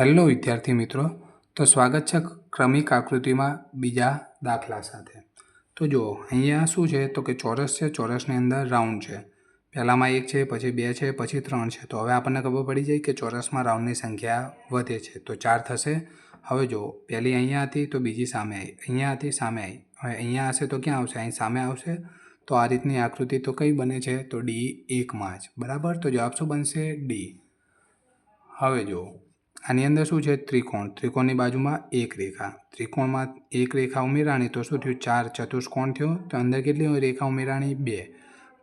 Hello વિદ્યાર્થી મિત્રો, તો સ્વાગત છે ક્રમિક આકૃતિમાં બીજા દાખલા સાથે. તો જુઓ, અહીંયા શું છે? તો કે ચોરસ છે, ચોરસની અંદર રાઉન્ડ છે. પહેલાંમાં એક છે, પછી બે છે, પછી ત્રણ છે. તો હવે આપણને ખબર પડી જાય કે ચોરસમાં રાઉન્ડની સંખ્યા વધે છે. તો ચાર થશે. હવે જુઓ, પહેલી અહીંયા હતી, તો બીજી સામે આવી. અહીંયા હતી, સામે આવી. હવે અહીંયા હશે તો ક્યાં આવશે? અહીં સામે આવશે. તો આ રીતની આકૃતિ તો કઈ બને છે? તો ડી એકમાં જ. બરાબર? તો જવાબ શું બનશે? ડી. હવે જુઓ આની અંદર શું છે? ત્રિકોણ. ત્રિકોણની બાજુમાં એક રેખા. ત્રિકોણમાં એક રેખા ઉમેરાણી તો શું થયું? ચાર ચતુષ્કોણ થયો. તો અંદર કેટલી રેખા ઉમેરાણી? બે.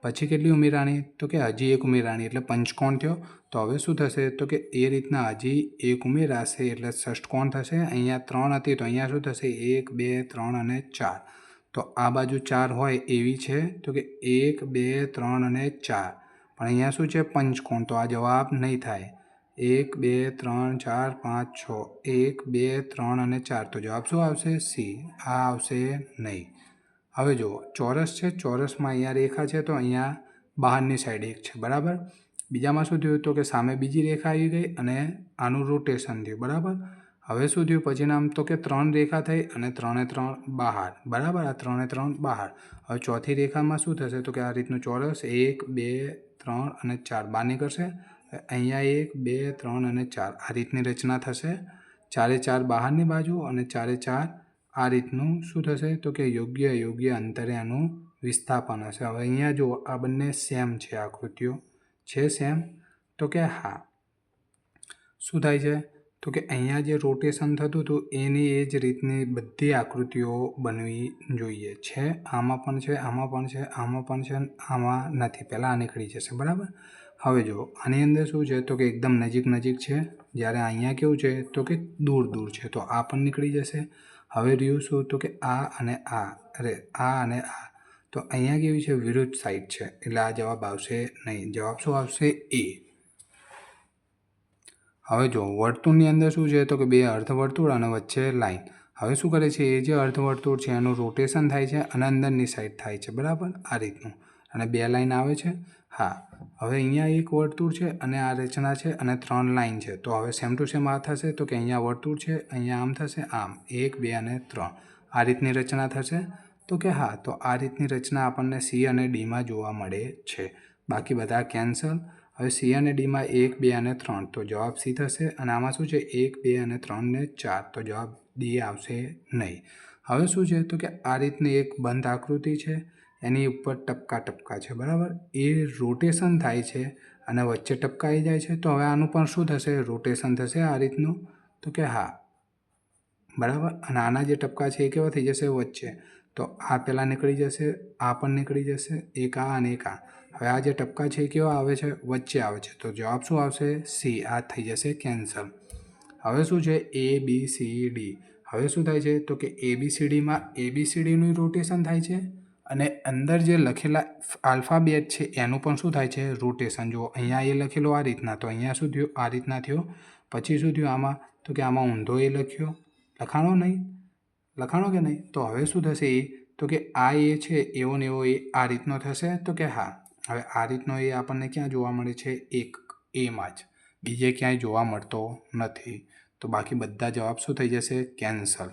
પછી કેટલી ઉમેરાણી? તો કે હજી એક ઉમેરાણી, એટલે પંચકોણ થયો. તો હવે શું થશે? તો કે એ રીતના હજી એક ઉમેરાશે, એટલે ષષ્ટકોણ થશે. અહીંયા ત્રણ હતી, તો અહીંયા શું થશે? એક, બે, ત્રણ અને ચાર. તો આ બાજુ ચાર હોય એવી છે. તો કે એક, બે, ત્રણ અને ચાર. પણ અહીંયા શું છે? પંચકોણ. તો આ જવાબ નહીં થાય. એક, બે, ત્રણ, ચાર, પાંચ, છ. એક, બે, ત્રણ અને ચાર. તો જવાબ શું આવશે? સી. આ આવશે નહીં. હવે જુઓ, ચોરસ છે, ચોરસમાં અહીંયા રેખા છે, તો અહીંયા બહારની સાઈડ એક છે. બરાબર? બીજામાં શું થયું તો કે સામે બીજી રેખા આવી ગઈ અને આનું રોટેશન થયું. બરાબર? હવે શું થયું? પછી નામ તો કે ત્રણ રેખા થઈ અને ત્રણે ત્રણ બહાર. બરાબર? આ ત્રણે ત્રણ બહાર. હવે ચોથી રેખામાં શું થશે? તો કે આ રીતનું ચોરસ એક, બે, ત્રણ અને ચાર. બહાર નીકળશે. અહીંયા એક, બે, ત્રણ અને ચાર આ રીતની રચના થશે. ચારે ચાર બહારની બાજુ અને ચારે ચાર આ રીતનું શું થશે? તો કે યોગ્ય યોગ્ય અંતરે આનું વિસ્થાપન હશે. હવે અહીંયા જો આ બંને સેમ છે આકૃતિઓ. છે સેમ? તો કે હા. શું થાય છે? તો કે અહીંયા જે રોટેશન થતું હતું, એની એ જ રીતની બધી આકૃતિઓ બનવી જોઈએ. છે, આમાં પણ છે, આમાં પણ છે, આમાં પણ છે, આમાં નથી. પહેલાં આ નીકળી જશે. બરાબર? હવે જો આની અંદર શું છે? તો કે એકદમ નજીક નજીક છે. જ્યારે અહીંયા કેવું છે? તો કે દૂર દૂર છે. તો આ પણ નીકળી જશે. હવે રહ્યું શું? તો કે આ અને આ. અરે, આ અને આ. તો અહીંયા કેવી છે? વિરુદ્ધ સાઈડ છે. એટલે આ જવાબ આવશે નહીં. જવાબ શું આવશે? એ હવે જો વર્તુળની અંદર શું છે? તો કે બે અર્ધવર્તુળ અને વચ્ચે લાઈન હવે શું કરે છે? એ જે અર્ધવર્તુળ છે, એનું રોટેશન થાય છે અને અંદરની સાઈડ થાય છે. બરાબર? આ રીતનું. અને બે લાઈન આવે છે. હા. હવે અહીંયા એક વર્તુળ છે અને આ રચના છે અને ત્રણ લાઈન છે. તો હવે સેમ ટુ સેમ આ થશે તો કે અહીંયા વર્તુળ છે, અહીંયા આમ થશે, આમ. એક, બે અને ત્રણ. આ રીતની રચના થશે તો કે હા, તો આ રીતની રચના આપણને સી અને ડીમાં જોવા મળે છે. બાકી બધા કેન્સલ હવે સી અને ડીમાં એક, બે અને ત્રણ. તો જવાબ સી થશે અને આમાં શું છે? એક, બે અને ત્રણ ને ચાર. તો જવાબ ડી આવશે નહીં. હવે શું છે? તો કે આ રીતની એક બંધ આકૃતિ છે. એની ઉપર ટપકા ટપકા છે, બરાબર? એ રોટેશન થાય છે અને વચ્ચે ટપકાઈ જાય છે, તો હવે આનું પણ શું થશે? રોટેશન થશે આ રીતનું? તો કે હા. બરાબર? અને આના જે ટપકા છે એ કેવા થઈ જશે? વચ્ચે. તો આ પહેલાં નીકળી જશે, આ પણ નીકળી જશે, એક આ અને એક આ. હવે આ જે ટપકા છે એ કેવા આવે છે? વચ્ચે આવે છે. તો જવાબ શું આવશે? સી આ થઈ જશે કેન્સલ હવે શું છે? એ બી સી ડી હવે શું થાય છે? તો કે એ બી સી ડીમાં એ બી સી ડીનું રોટેશન થાય છે. અને અંદર જે લખેલા આલ્ફાબેટ છે, એનું પણ શું થાય છે? રોટેશન જુઓ, અહીંયા એ લખેલો આ રીતના. તો અહીંયા શું થયું? આ રીતના થયો. પછી શું થયું આમાં? તો કે આમાં ઊંધો એ લખ્યો. લખાણો નહીં? લખાણો કે નહીં? તો હવે શું થશે એ? તો કે આ એ છે, એવો ને એવો એ, આ રીતનો થશે. તો કે હા. હવે આ રીતનો એ આપણને ક્યાં જોવા મળે છે? એક, એમાં જ. બીજે ક્યાંય જોવા મળતો નથી. તો બાકી બધા જવાબ શું થઈ જશે? કેન્સલ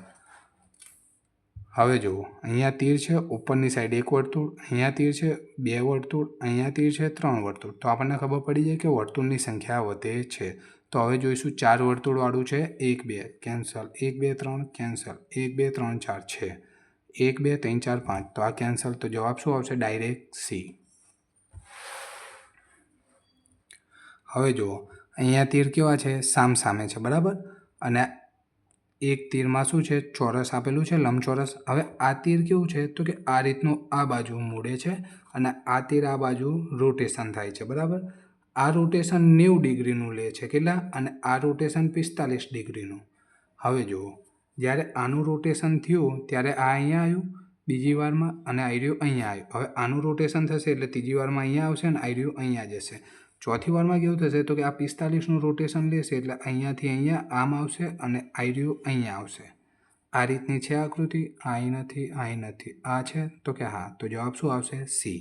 હવે જુઓ, અહીંયા તીર છે, ઉપરની સાઈડ એક વર્તુળ, અહીંયા તીર છે, બે વર્તુળ, અહીંયા તીર છે, ત્રણ વર્તુળ. તો આપણને ખબર પડી જાય કે વર્તુળની સંખ્યા વધે છે. તો હવે જોઈશું, ચાર વર્તુળવાળું છે, એક, બે કેન્સલ એક, બે, ત્રણ કેન્સલ એક, બે, ત્રણ, ચાર છે. એક, બે, ત્રણ, ચાર, પાંચ. તો આ કેન્સલ તો જવાબ શું આવશે? ડાયરેક્ટ સી હવે જુઓ, અહીંયા તીર કેવા છે? સામ સામે છે, બરાબર? અને એક તીરમાં શું છે? ચોરસ આપેલું છે, લંબચોરસ. હવે આ તીર કેવું છે? તો કે આ રીતનું આ બાજુ મૂડે છે અને આ તીર આ બાજુ રોટેશન થાય છે, બરાબર? આ રોટેશન નેવું ડિગ્રીનું લે છે કેટલા? અને આ રોટેશન પિસ્તાલીસ ડિગ્રીનું. હવે જુઓ, જ્યારે આનું રોટેશન થયું, ત્યારે આ અહીંયા આવ્યું, બીજી વારમાં, અને આર્યું અહીંયા આવ્યું. હવે આનું રોટેશન થશે એટલે ત્રીજી વારમાં અહીંયા આવશે અને આર્યું અહીંયા જશે. ચોથી વારમાં કેવું થશે તો કે આ પિસ્તાલીસનું રોટેશન લેશે એટલે અહીંયાથી અહીંયા આમ આવશે અને આર્યું અહીંયા આવશે. આ રીતની છે આકૃતિ આઈ નથી આઈ નથી આ છે તો કે હા, તો જવાબ શું આવશે? સી.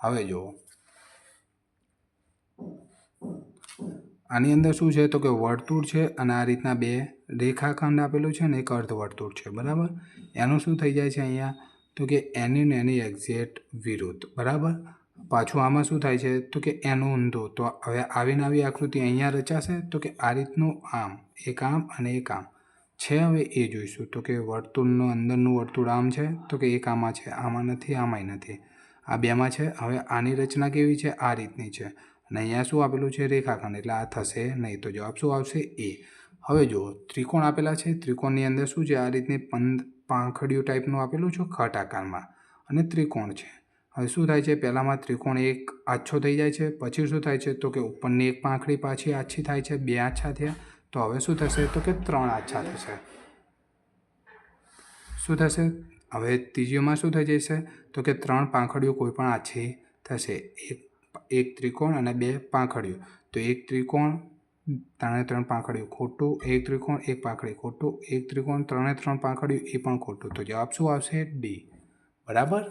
હવે જુઓ. આની અંદર શું છે તો કે વર્તુળ છે અને આ રીતના બે રેખાખંડ આપેલું છે ને એક અર્ધવર્તુળ છે, બરાબર? એનું શું થઈ જાય છે અહીંયા? તો કે એની ને એની એક્ઝેક્ટ વિરુદ્ધ, બરાબર? પાછું આમાં શું થાય છે? તો કે એનો ઊંધો. તો હવે આવીને આવી આકૃતિ અહીંયા રચાશે, તો કે આ રીતનું આમ. એક આમ અને એક આમ. છે હવે એ જોઈશું. તો કે વર્તુળનું અંદરનું વર્તુળ આમ છે, તો કે એક આમાં છે, આમાં નથી, આમાંય નથી. આ બેમાં છે, હવે આની રચના કેવી છે? આ રીતની છે. અને અહીંયા શું આપેલું છે? રેખાખંડ. એટલે આ થશે નહીં તો જવાબ શું આવશે? એ. હવે જુઓ, ત્રિકોણ આપેલા છે. ત્રિકોણની અંદર શું છે? આ રીતની પંદ પાંખડીઓ ટાઈપનું આપેલું છે ખટ આકારમાં. અને ત્રિકોણ છે. હવે શું થાય છે? પહેલાંમાં ત્રિકોણ એક આછો થઈ જાય છે. પછી શું થાય છે? તો કે ઉપરની એક પાંખડી પાછી આછી થાય છે. બે આછા થયા. તો હવે શું થશે? તો કે ત્રણ આછા થશે. શું થશે? હવે ત્રીજીમાં શું થઈ જશે? તો કે ત્રણ પાંખડીઓ કોઈ પણ આછી થશે. એક એક ત્રિકોણ અને બે પાંખડીઓ. તો એક ત્રિકોણ ત્રણે ત્રણ પાંખડીઓ ખોટું, એક ત્રિકોણ એક પાંખડી ખોટું, એક ત્રિકોણ ત્રણે ત્રણ પાંખડીઓ એ પણ ખોટું. તો જવાબ શું આવશે? ડી. બરાબર?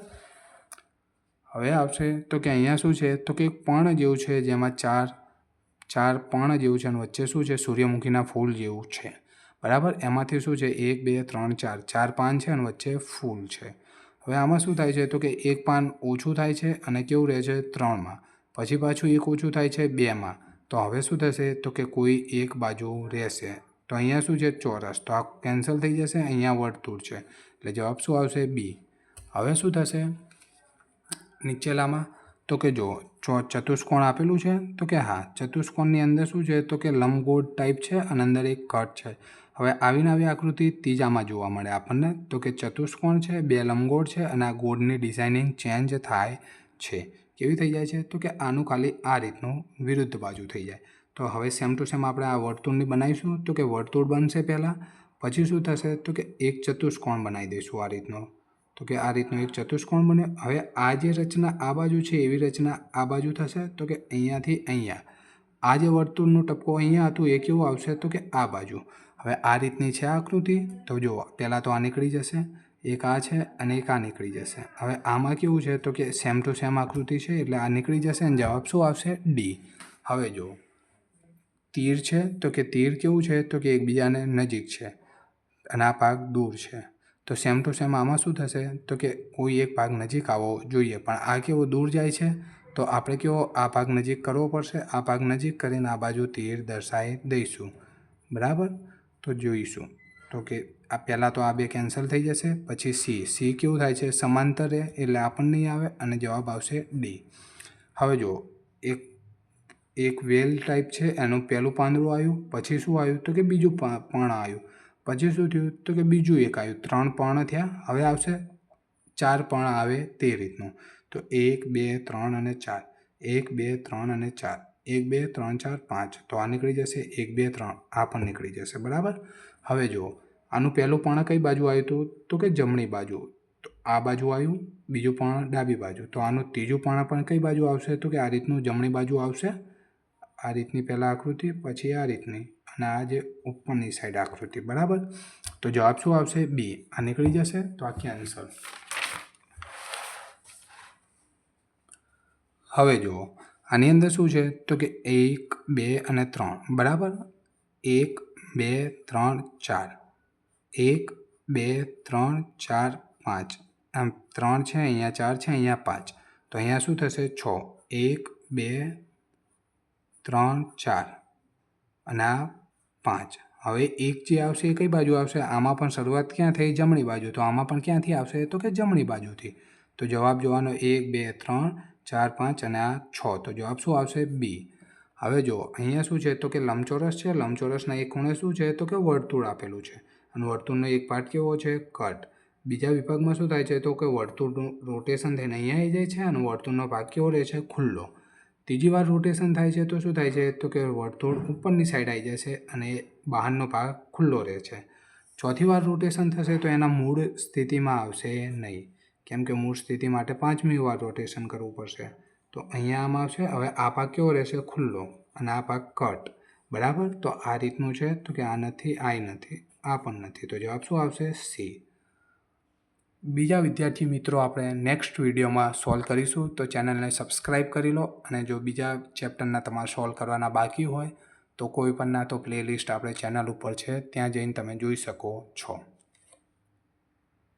હવે આવશે. તો કે અહીંયા શું છે? તો કે એક પણ જેવું છે, જેમાં ચાર ચાર પણ જેવું છે અને વચ્ચે શું છે? સૂર્યમુખીના ફૂલ જેવું છે. બરાબર? એમાંથી શું છે? એક, બે, ત્રણ, ચાર. ચાર પાન છે અને વચ્ચે ફૂલ છે. હવે આમાં શું થાય છે? તો કે એક પાન ઓછું થાય છે અને કેવું રહે છે? ત્રણમાં. પછી પાછું એક ઓછું થાય છે બેમાં. તો હવે શું થશે? તો કે કોઈ એક બાજુ રહેશે. તો અહીંયા શું છે? ચોરસ. તો આ કેન્સલ થઈ જશે. અહીંયા વર્તુળ છે. એટલે જવાબ શું આવશે? બી. હવે શું થશે? નીચેલામાં તો કે જો ચતુષ્કોણ આપેલું છે, તો કે હા, ચતુષ્કોણની અંદર શું છે, તો કે લંબગોળ ટાઈપ છે અને અંદર એક કટ છે. હવે આવીને આવી આકૃતિ ત્રીજામાં જોવા મળે આપણને, તો કે ચતુષ્કોણ છે, બે લંબગોળ છે અને આ ગોળની ડિઝાઇનિંગ ચેન્જ થાય છે. કેવી થઈ જાય છે, તો કે આનું ખાલી આ રીતનું વિરુદ્ધ બાજુ થઈ જાય. તો હવે સેમ ટુ સેમ આપણે આ વર્તુળની બનાવીશું, તો કે વર્તુળ બનશે પહેલાં, પછી શું થશે, તો કે એક ચતુષ્કોણ બનાવી દઈશું આ રીતનો. તો કે આ રીતનો એક ચતુષ્કોણ બન્યો હવે આ જે રચના આ બાજુ છે, એવી રચના આ બાજુ થશે. તો કે અહીંયાથી અહીંયા. આ જે વર્તુળનો ટપકો અહીંયા હતું, એ કેવું આવશે? તો કે આ બાજુ. હવે આ રીતની છે આકૃતિ. તો જુઓ, પહેલાં તો આ નીકળી જશે. એક આ છે અને એક આ નીકળી જશે. હવે આમાં કેવું છે? તો કે સેમ ટુ સેમ આકૃતિ છે, એટલે આ નીકળી જશે અને જવાબ શું આવશે? ડી હવે જુઓ. તીર છે. તો કે તીર કેવું છે? તો કે એકબીજાને નજીક છે. અને આ ભાગ દૂર છે. તો સેમ ટુ સેમ આમાં શું થશે? તો કે કોઈ એક ભાગ નજીક આવવો જોઈએ, પણ આ કેવો દૂર જાય છે? તો આપણે કેવો આ ભાગ નજીક કરવો પડશે? આ ભાગ નજીક કરીને આ બાજુ તીર દર્શાવી દઈશું. બરાબર? તો જોઈશું. તો કે આ પહેલાં તો આ બે કેન્સલ થઈ જશે, પછી સી. સી કેવું થાય છે? સમાંતર, એટલે આ પણ નહીં આવે અને જવાબ આવશે ડી. હવે જુઓ, એક એક વેલ ટાઈપ છે, એનું પહેલું પાંદડું આવ્યું, પછી શું આવ્યું? તો કે બીજું પા- પર્ણ આવ્યું. પછી શું થયું? તો કે બીજું એક આવ્યું. ત્રણ પર્ણ થયા. હવે આવશે ચાર પર્ણ આવે તે રીતનું. તો એક, બે, ત્રણ અને ચાર. એક, બે, ત્રણ અને ચાર. એક, બે, ત્રણ, ચાર, પાંચ. તો આ નીકળી જશે. એક, બે, ત્રણ. આ પણ નીકળી જશે. બરાબર? હવે જુઓ. આનું પહેલું પર્ણ કઈ બાજુ આવ્યું હતું? તો કે જમણી બાજુ. તો આ બાજુ આવ્યું. બીજું પર્ણ ડાબી બાજુ. તો આનું ત્રીજું પર્ણ પણ કઈ બાજુ આવશે? તો કે આ રીતનું જમણી બાજુ આવશે. આ રીતની પહેલાં આકૃતિ, પછી આ રીતની. અને આ જે ઉપરની સાઈડ આકૃતિ, બરાબર? તો જવાબ શું આવશે? બી આ નીકળી જશે તો આ કેન્સલ હવે જુઓ, આની અંદર શું છે? તો કે એક, બે અને ત્રણ, બરાબર? એક, બે, ત્રણ, ચાર. એક, બે, ત્રણ, ચાર, પાંચ. આમ ત્રણ છે, અહીંયા ચાર છે, અહીંયા પાંચ. તો અહીંયા શું થશે? છ. એક, બે, ત્રણ, ચાર. અને આ પાંચ. હવે એક જે આવશે એ કઈ બાજુ આવશે? આમાં પણ શરૂઆત ક્યાં થઈ? જમણી બાજુ. તો આમાં પણ ક્યાંથી આવશે? તો કે જમણી બાજુથી. તો જવાબ જોવાનો એક, બે, ત્રણ, ચાર, પાંચ અને આ છ. તો જવાબ શું આવશે? બી. હવે જો અહીંયા શું છે? તો કે લંબચોરસ છે. લંબચોરસના એક ખૂણે શું છે? તો કે વર્તુળ આપેલું છે. અને વર્તુળનો એક પાર્ટ કેવો છે? કટ. બીજા વિભાગમાં શું થાય છે? તો કે વર્તુળનું રોટેશન થઈને અહીંયા આવી જાય છે અને વર્તુળનો ભાગ કેવો રહે છે? ખુલ્લો. ત્રીજી વાર રોટેશન થાય છે તો શું થાય છે? તો કે વર્તુળ ઉપરની સાઈડ આવી જશે અને બહારનો ભાગ ખુલ્લો રહે છે. ચોથી વાર રોટેશન થશે તો એના મૂળ સ્થિતિમાં આવશે નહીં. કેમ કે મૂળ સ્થિતિ માટે પાંચમી વાર રોટેશન કરવું પડશે. તો અહીંયા આમ આવશે. હવે આ ભાગ કેવો રહેશે? ખુલ્લો. અને આ ભાગ કટ બરાબર? તો આ રીતનું છે. તો કે આ નથી આ નથી, આ પણ નથી. તો જવાબ શું આવશે? સી બીજા વિદ્યાર્થી મિત્રો આપણે નેક્સ્ટ વિડીયોમાં સોલ્વ કરીશું. તો ચેનલને સબસ્ક્રાઈબ કરી લો અને જો બીજા ચેપ્ટરના તમારે સોલ્વ કરવાના બાકી હોય, તો કોઈ પણના તો પ્લેલિસ્ટ આપણે ચેનલ ઉપર છે, ત્યાં જઈને તમે જોઈ શકો છો.